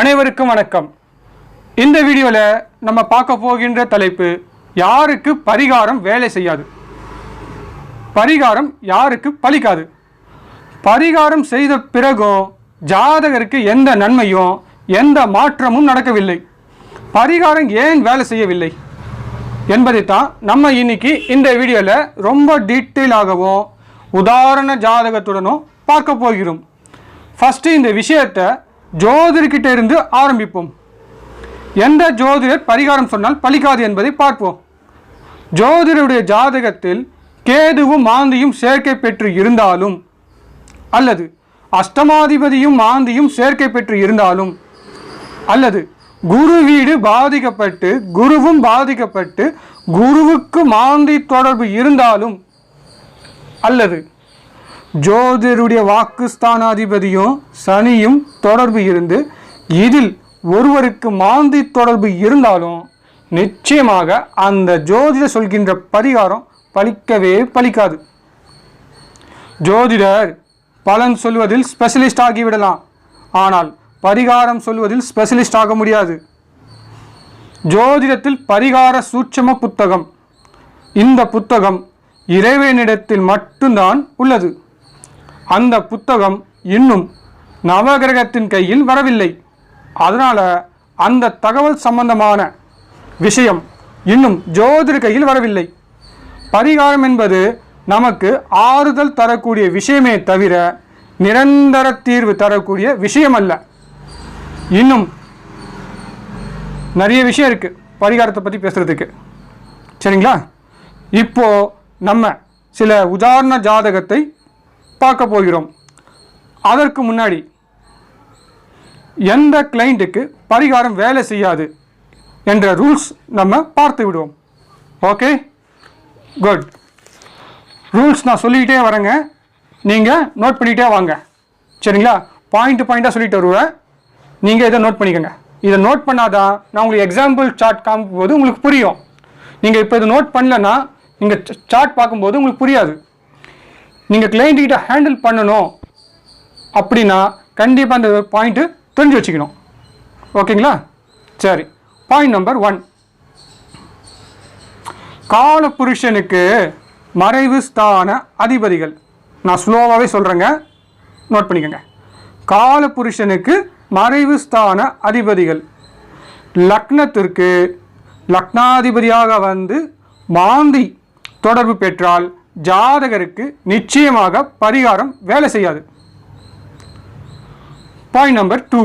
அனைவருக்கும் வணக்கம். இந்த வீடியோவில் நம்ம பார்க்க போகின்ற தலைப்பு யாருக்கு பரிகாரம் வேலை செய்யாது? பரிகாரம் யாருக்கு பலிக்காது? பரிகாரம் செய்த பிறகும் ஜாதகருக்கு எந்த நன்மையும் எந்த மாற்றமும் நடக்கவில்லை. பரிகாரம் ஏன் வேலை செய்யவில்லை? என்பதைத்தான் நம்ம இன்னைக்கு இந்த வீடியோவில் ரொம்ப டீட்டெயிலாகவும் உதாரண ஜாதகத்துடனும் பார்க்க போகிறோம். ஃபஸ்ட்டு இந்த விஷயத்தை ஜோதிடர்கிட்ட இருந்து ஆரம்பிப்போம். எந்த ஜோதிடர் பரிகாரம் சொன்னால் பலிக்காது என்பதை பார்ப்போம். ஜோதிடருடைய ஜாதகத்தில் கேதுவும் மாந்தியும் சேர்க்கை பெற்று இருந்தாலும் அல்லது அஷ்டமாதிபதியும் மாந்தியும் சேர்க்கை பெற்று இருந்தாலும் அல்லது குரு வீடு பாதிக்கப்பட்டு குருவும் பாதிக்கப்பட்டு குருவுக்கு மாந்தி தொடர்பு இருந்தாலும் அல்லது ஜோதிடருடைய வாக்குஸ்தானாதிபதியும் சனியும் தொடர்பு இருந்து இதில் ஒருவருக்கு மாந்தி தொடர்பு இருந்தாலும் நிச்சயமாக அந்த ஜோதிடர் சொல்கின்ற பரிகாரம் பலிக்கவே பலிக்காது ஜோதிடர் பலன் சொல்வதில் ஸ்பெஷலிஸ்ட் ஆகிவிடலாம். ஆனால் பரிகாரம் சொல்வதில் ஸ்பெஷலிஸ்ட் ஆக முடியாது. ஜோதிடத்தில் பரிகார சூட்சம புத்தகம். இந்த புத்தகம் இறைவனிடத்தில் மட்டும்தான் உள்ளது. அந்த புத்தகம் இன்னும் நவகிரகத்தின் கையில் வரவில்லை. அதனால் அந்த தகவல் சம்பந்தமான விஷயம் இன்னும் ஜோதிட கையில் வரவில்லை. பரிகாரம் என்பது நமக்கு ஆறுதல் தரக்கூடிய விஷயமே தவிர நிரந்தர தீர்வு தரக்கூடிய விஷயம் அல்ல இன்னும் நிறைய விஷயம் இருக்குது பரிகாரத்தை பற்றி பேசுகிறதுக்கு சரிங்களா? இப்போது நம்ம சில உதாரண ஜாதகத்தை பார்க்க போகிறோம். அதற்கு முன்னாடி எந்த கிளைண்ட்டுக்கு பரிகாரம் வேலை செய்யாது என்ற ரூல்ஸ் நம்ம பார்த்து விடுவோம். ஓகே குட் ரூல்ஸ் நான் சொல்லிக்கிட்டே வரேங்க. நீங்கள் நோட் பண்ணிக்கிட்டே வாங்க. சரிங்களா? பாயிண்ட் பாயிண்ட்டாக சொல்லிட்டு வருவேன் நீங்கள் இதை நோட் பண்ணிக்கோங்க. இதை நோட் பண்ணாதான் நான் உங்களுக்கு எக்ஸாம்பிள் சார்ட் காமிக்கும் போது உங்களுக்கு புரியும். நீங்கள் இப்போ இதை நோட் பண்ணலன்னா நீங்கள் சார்ட் பார்க்கும்போது உங்களுக்கு புரியாது. நீங்கள் கிளைண்ட்டுக்கிட்ட ஹேண்டில் பண்ணணும் அப்படின்னா கண்டிப்பாக அந்த பாயிண்ட்டு தெரிஞ்சு வச்சுக்கணும். ஓகேங்களா? சரி. பாயிண்ட் நம்பர் ஒன் காலபுருஷனுக்கு மறைவு ஸ்தான அதிபதிகள். நான் ஸ்லோவாகவே சொல்கிறேங்க நோட் பண்ணிக்கோங்க. காலபுருஷனுக்கு மறைவு ஸ்தான அதிபதிகள். லக்னத்திற்கு லக்னாதிபதியாக வந்து மாந்தி தொடர்பு பெற்றால் ஜாதகருக்கு நிச்சயமாக பரிகாரம் வேலை செய்யாது. பாயிண்ட் நம்பர் டூ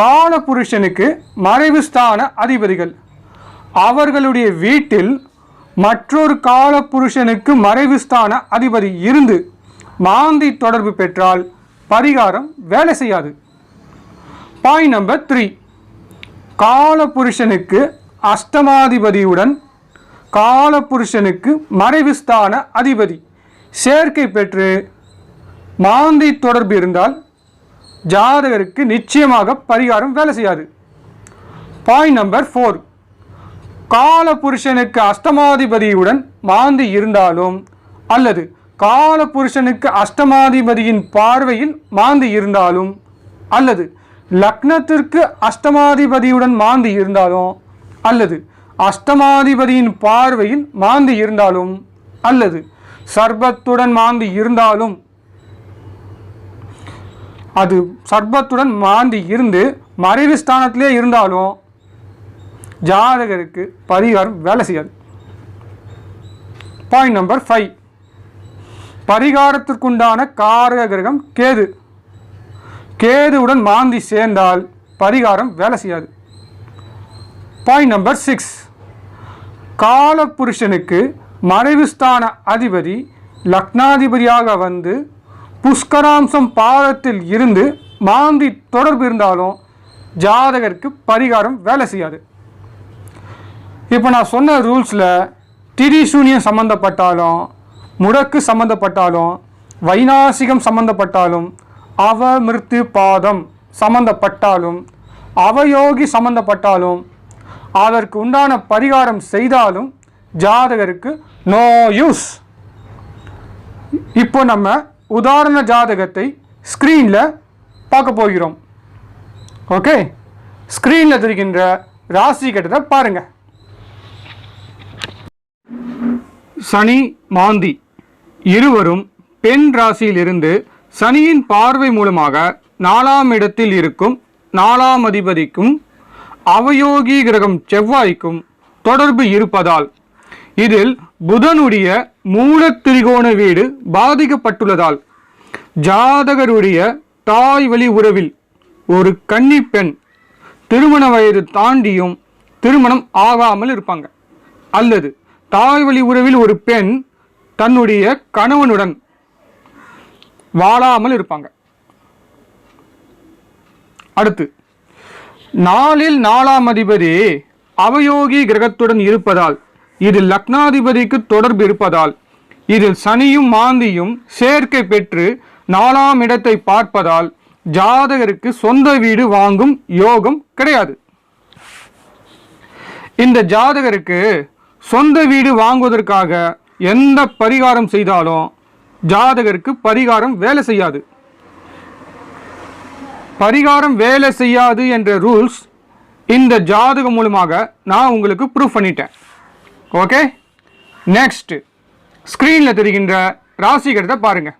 காலபுருஷனுக்கு மறைவு ஸ்தான அதிபதிகள். அவர்களுடைய வீட்டில் மற்றொரு காலபுருஷனுக்கு மறைவு ஸ்தான அதிபதி இருந்து மாந்தி தொடர்பு பெற்றால் பரிகாரம் வேலை செய்யாது. பாயிண்ட் நம்பர் த்ரீ காலபுருஷனுக்கு அஷ்டமாதிபதியுடன் காலபுருஷனுக்கு மறைவுஸ்தான அதிபதி. சேர்க்கை பெற்று மாந்தி தொடர்பு இருந்தால் ஜாதகருக்கு நிச்சயமாக பரிகாரம் வேலை செய்யாது. பாயிண்ட் நம்பர் ஃபோர் காலபுருஷனுக்கு அஷ்டமாதிபதியுடன் மாந்தி இருந்தாலும் அல்லது காலபுருஷனுக்கு அஷ்டமாதிபதியின் பார்வையில் மாந்தி இருந்தாலும் அல்லது லக்னத்திற்கு அஷ்டமாதிபதியுடன் மாந்தி இருந்தாலும் அல்லது அஷ்டமாதிபதியின் பார்வையில் மாந்தி இருந்தாலும் அல்லது சர்பத்துடன் மாந்தி இருந்தாலும் அது சர்பத்துடன் மாந்தி இருந்து மறைவு ஸ்தானத்திலே இருந்தாலும் ஜாதகருக்கு பரிகாரம் வேலை செய்யாது. பாயிண்ட் நம்பர் ஃபைவ் பரிகாரத்திற்குண்டான காரக கிரகம் கேது. கேதுவுடன் மாந்தி சேர்ந்தால் பரிகாரம் வேலை செய்யாது. பாயிண்ட் நம்பர் சிக்ஸ் காலபுருஷனுக்கு மறைவுஸ்தான அதிபதி லக்னாதிபதியாக வந்து புஷ்கராம்சம் பாதத்தில் இருந்து மாந்தி தொடர்பு இருந்தாலும் ஜாதகருக்கு பரிகாரம் வேலை செய்யாது. இப்போ நான் சொன்ன ரூல்ஸில் திரிசூனியம் சம்மந்தப்பட்டாலும் முடக்கு சம்மந்தப்பட்டாலும் வைநாசிகம் சம்மந்தப்பட்டாலும் அவமிருத்து பாதம் சம்மந்தப்பட்டாலும் அவயோகி சம்மந்தப்பட்டாலும் அதற்கு உண்டான பரிகாரம் செய்தாலும் ஜாதகருக்கு நோ யூஸ் இப்போ நம்ம உதாரண ஜாதகத்தை ஸ்க்ரீனில் பார்க்க போகிறோம். ஓகே ஸ்க்ரீனில் தெரிகின்ற ராசி கட்டத்தை பாருங்கள் சனி மாந்தி இருவரும் பெண் ராசியிலிருந்து சனியின் பார்வை மூலமாக நாலாம் இடத்தில் இருக்கும் நாலாம் அதிபதிக்கும் அவயோகி கிரகம் செவ்வாய்க்கும் தொடர்பு இருப்பதால் இதில் புதனுடைய மூலத்திரிகோண வீடு பாதிக்கப்பட்டுள்ளதால் ஜாதகருடைய தாய் வழி உறவில் ஒரு கன்னி பெண் திருமண வயது தாண்டியும் திருமணம் ஆகாமல் இருப்பாங்க. அல்லது தாய் வழி உறவில் ஒரு பெண் தன்னுடைய கணவனுடன் வாழாமல் இருப்பாங்க. அடுத்து நாளில் நாலாம் அதிபதி அவயோகி கிரகத்துடன் இருப்பதால் இதில் லக்னாதிபதிக்கு தொடர்பு இருப்பதால் இதில் சனியும் மாந்தியும் சேர்க்கை பெற்று நாலாம் இடத்தை பார்ப்பதால் ஜாதகருக்கு சொந்த வீடு வாங்கும் யோகம் கிடையாது. இந்த ஜாதகருக்கு சொந்த வீடு வாங்குவதற்காக எந்த பரிகாரம் செய்தாலும் ஜாதகருக்கு பரிகாரம் வேலை செய்யாது. பரிகாரம் வேலை செய்யாது என்ற ரூல்ஸ் இந்த ஜாதகம் மூலமாக நான் உங்களுக்கு ப்ரூஃப் பண்ணிட்டேன். ஓகே நெக்ஸ்ட் ஸ்க்ரீனில் தெரிகின்ற ராசிகரத்தை பாருங்கள் பாருங்க.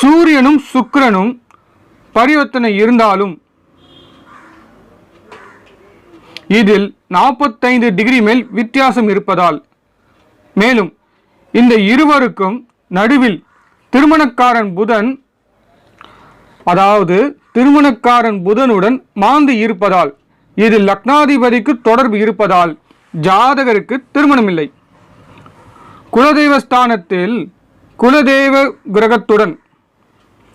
சூரியனும் சுக்கிரனும் பரிவர்த்தனை இருந்தாலும் இதில் நாற்பத்தைந்து டிகிரி மேல் வித்தியாசம் இருப்பதால் மேலும் இந்த இருவருக்கும் நடுவில் திருமணக்காரன் புதன் அதாவது திருமணக்காரன் புதனுடன் மாந்தி இருப்பதால் இது லக்னாதிபதிக்கு தொடர்பு இருப்பதால் ஜாதகருக்கு திருமணம் இல்லை குலதெய்வஸ்தானத்தில் குலதெய்வ கிரகத்துடன்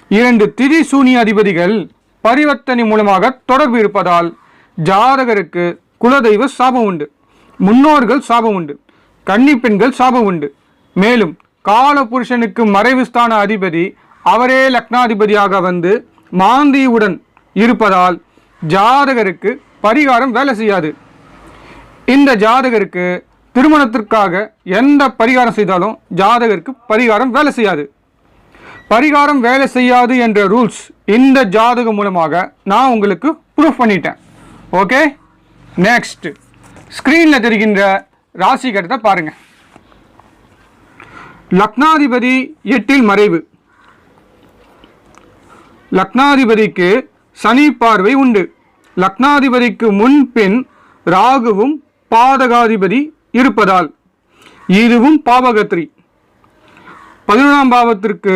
இரண்டு திதி சூனிய அதிபதிகள் பரிவர்த்தனை மூலமாக தொடர்பு இருப்பதால் ஜாதகருக்கு குலதெய்வ சாபம் உண்டு. முன்னோர்கள் சாபம் உண்டு. கன்னி பெண்கள் சாபம் உண்டு. மேலும் கால புருஷனுக்கு மறைவு ஸ்தான அதிபதி அவரே லக்னாதிபதியாக வந்து மாந்தியுடன் இருப்பதால் ஜாதகருக்கு பரிகாரம் வேலை செய்யாது. இந்த ஜாதகருக்கு திருமணத்திற்காக எந்த பரிகாரம் செய்தாலும் ஜாதகருக்கு பரிகாரம் வேலை செய்யாது. பரிகாரம் வேலை செய்யாது என்ற ரூல்ஸ் இந்த ஜாதகம் மூலமாக நான் உங்களுக்கு ப்ரூஃப் பண்ணிட்டேன். ஓகே நெக்ஸ்ட் ஸ்க்ரீனில் தெரிகின்ற ராசி கட்டத்தை பாருங்கள் லக்னாதிபதி எட்டில் மறைவு. லக்னாதிபதிக்கு சனி பார்வை உண்டு. லக்னாதிபதிக்கு முன்பின் ராகுவும் பாதகாதிபதி இருப்பதால் இதுவும் பாவகத்ரி பதினொன்றாம் பாவத்திற்கு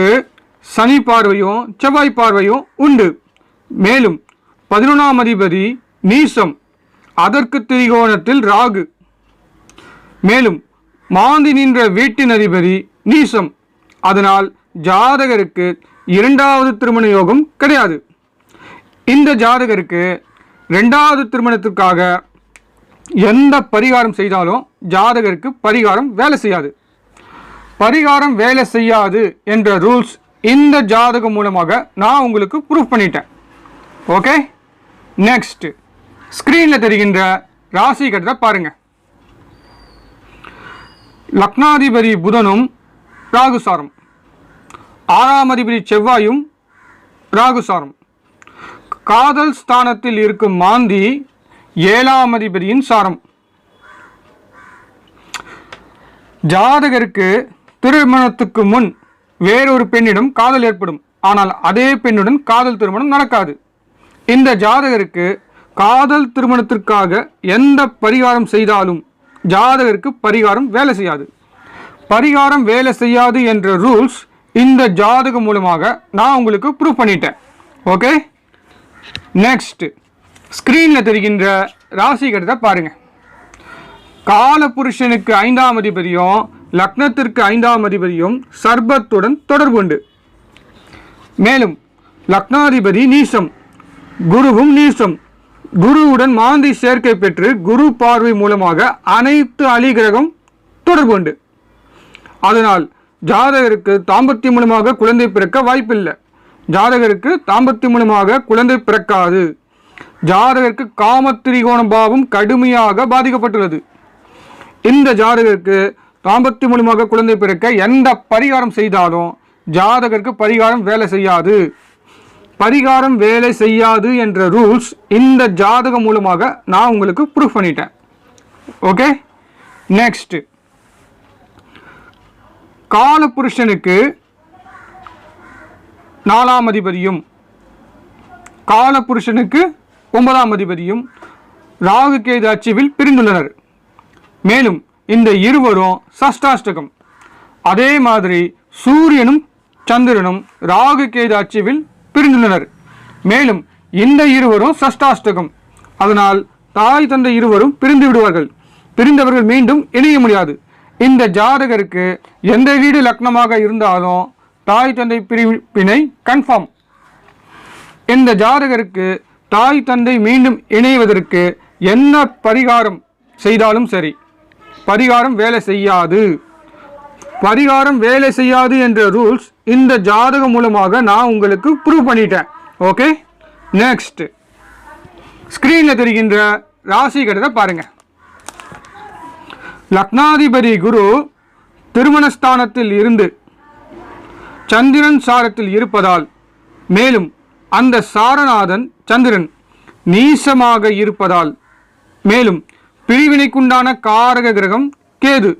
சனி பார்வையும் செவ்வாய் பார்வையும் உண்டு. மேலும் பதினொன்றாம் அதிபதி நீசம் அதற்கு திரிகோணத்தில் ராகு. மேலும் மாந்தி நின்ற வீட்டின் அதிபதி நீசம் அதனால் ஜாதகருக்கு இரண்டாவது திருமண யோகம் கிடையாது. இந்த ஜாதகருக்கு ரெண்டாவது திருமணத்திற்காக எந்த பரிகாரம் செய்தாலும் ஜாதகருக்கு பரிகாரம் வேலை செய்யாது. பரிகாரம் வேலை செய்யாது என்ற ரூல்ஸ் இந்த ஜாதகம் மூலமாக நான் உங்களுக்கு ப்ரூஃப் பண்ணிட்டேன். ஓகே நெக்ஸ்ட் ஸ்க்ரீனில் தெரிகின்ற ராசி கட்டத்தை பாருங்க. லக்னாதிபதி புதனும் ராகுசாரம் ஆறாம் அதிபதி செவ்வாயும் ராகுசாரம் காதல் ஸ்தானத்தில் இருக்கும் மாந்தி ஏழாம் அதிபதியின் சாரம். ஜாதகருக்கு திருமணத்துக்கு முன் வேறொரு பெண்ணிடம் காதல் ஏற்படும். ஆனால் அதே பெண்ணுடன் காதல் திருமணம் நடக்காது. இந்த ஜாதகருக்கு காதல் திருமணத்திற்காக எந்த பரிகாரம் செய்தாலும் ஜாதகருக்கு பரிகாரம் வேலை செய்யாது. பரிகாரம் வேலை செய்யாது என்ற ரூல்ஸ் இந்த ஜாதகம் மூலமாக நான் உங்களுக்கு ப்ரூவ் பண்ணிட்டேன். ஓகே நெக்ஸ்ட் ஸ்க்ரீனில் தெரிகின்ற ராசி கட்டத்தை கால காலபுருஷனுக்கு ஐந்தாம் அதிபதியும் லக்னத்திற்கு ஐந்தாம் அதிபதியும் சர்பத்துடன் தொடர்பு உண்டு. மேலும் லக்னாதிபதி நீசம் குருவும் நீசம். குருவுடன் மாந்தி சேர்க்கை பெற்று குரு பார்வை மூலமாக அனைத்து அலிகிரகம் தொடர்பு உண்டு. அதனால் ஜாதகருக்கு தாம்பத்தி மூலமாக குழந்தை பிறக்க வாய்ப்பில்லை. ஜாதகருக்கு தாம்பத்தி மூலமாக குழந்தை பிறக்காது. ஜாதகருக்கு காமத்திரிகோண பாவம் கடுமையாக பாதிக்கப்பட்டுள்ளது. இந்த ஜாதகருக்கு தாம்பத்தி மூலமாக குழந்தை பிறக்க எந்த பரிகாரம் செய்தாலும் ஜாதகருக்கு பரிகாரம் வேலை செய்யாது. பரிகாரம் வேலை செய்யாது என்ற ரூல்ஸ் இந்த ஜாதகம் மூலமாக நான் உங்களுக்கு ப்ரூஃப் பண்ணிட்டேன். ஓகே நெக்ஸ்ட்டு கால காலபுருஷனுக்கு நாலாம் அதிபதியும் காலபுருஷனுக்கு ஒன்பதாம் அதிபதியும் ராகு கேது அச்சுவில் பிரிந்துள்ளனர். மேலும் இந்த இருவரும் சஷ்டாஷ்டகம். அதே மாதிரி சூரியனும் சந்திரனும் ராகு கேது அச்சுவில் பிரிந்துள்ளனர். மேலும் இந்த இருவரும் சஷ்டாஷ்டகம். அதனால் தாய் தந்தை இருவரும் பிரிந்து விடுவார்கள். பிரிந்தவர்கள் மீண்டும் இணைய முடியாது. இந்த ஜாதகருக்கு எந்த வீடு லக்னமாக இருந்தாலும் தாய் தந்தை பிரிப்பினை கன்ஃபார்ம் இந்த ஜாதகருக்கு தாய் தந்தை மீண்டும் இணைவதற்கு என்ன பரிகாரம் செய்தாலும் சரி. பரிகாரம் வேலை செய்யாது. பரிகாரம் வேலை செய்யாது என்ற ரூல்ஸ் இந்த ஜாதகம் மூலமாக நான் உங்களுக்கு ப்ரூவ் பண்ணிட்டேன். ஓகே நெக்ஸ்ட் ஸ்க்ரீனில் தெரிகின்ற ராசி கட்டத்தை பாருங்கள் லக்னாதிபதி குரு திருமணஸ்தானத்தில் இருந்து சந்திரன் சாரத்தில் இருப்பதால் மேலும் அந்த சாரநாதன் சந்திரன் நீசமாக இருப்பதால் மேலும் பிரிவினைக்குண்டான காரக கிரகம் கேது.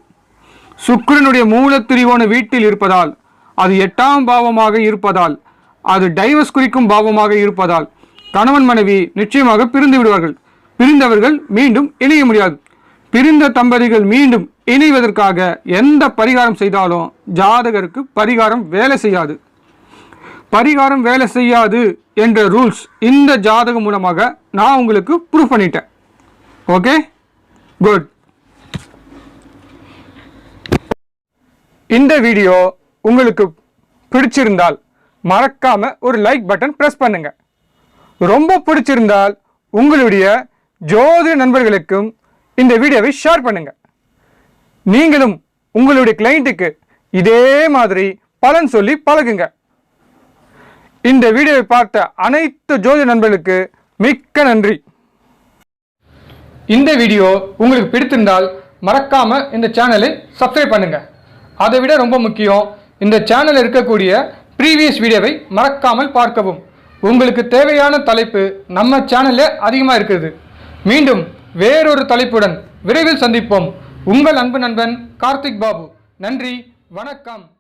சுக்கிரனுடைய மூலத்திரிவோன வீட்டில் இருப்பதால் அது எட்டாம் பாவமாக இருப்பதால் அது டைவர்ஸ் குறிக்கும் பாவமாக இருப்பதால் கணவன் மனைவி நிச்சயமாக பிரிந்து விடுவார்கள். பிரிந்தவர்கள் மீண்டும் இணைய முடியாது. பிரிந்த தம்பதிகள் மீண்டும் இணைவதற்காக எந்த பரிகாரம் செய்தாலும் ஜாதகருக்கு பரிகாரம் வேலை செய்யாது. பரிகாரம் வேலை செய்யாது என்ற ரூல்ஸ் இந்த ஜாதகம் மூலமாக நான் உங்களுக்கு ப்ரூவ் பண்ணிட்டேன். ஓகே குட் இந்த வீடியோ உங்களுக்கு பிடிச்சிருந்தால் மறக்காம ஒரு லைக் பட்டன் ப்ரெஸ் பண்ணுங்க. ரொம்ப பிடிச்சிருந்தால் உங்களுடைய ஜோதி நண்பர்களுக்கும் இந்த வீடியோவை ஷேர் பண்ணுங்க. நீங்களும் உங்களுடைய கிளைண்ட்டுக்கு இதே மாதிரி பலன் சொல்லி பழகுங்க. இந்த வீடியோவை பார்த்த அனைத்து ஜோதி நண்பர்களுக்கு மிக்க நன்றி. இந்த வீடியோ உங்களுக்கு பிடித்திருந்தால் மறக்காம இந்த சேனலை சப்ஸ்கிரைப் பண்ணுங்க. அதை விட ரொம்ப முக்கியம் இந்த சேனலில் இருக்கக்கூடிய ப்ரீவியஸ் வீடியோவை மறக்காமல் பார்க்கவும். உங்களுக்கு தேவையான தலைப்பு நம்ம சேனலில் அதிகமாக இருக்குது மீண்டும் வேறொரு தலைப்புடன் விரைவில் சந்திப்போம். உங்கள் அன்பு நண்பன் கார்த்திக் பாபு. நன்றி வணக்கம்.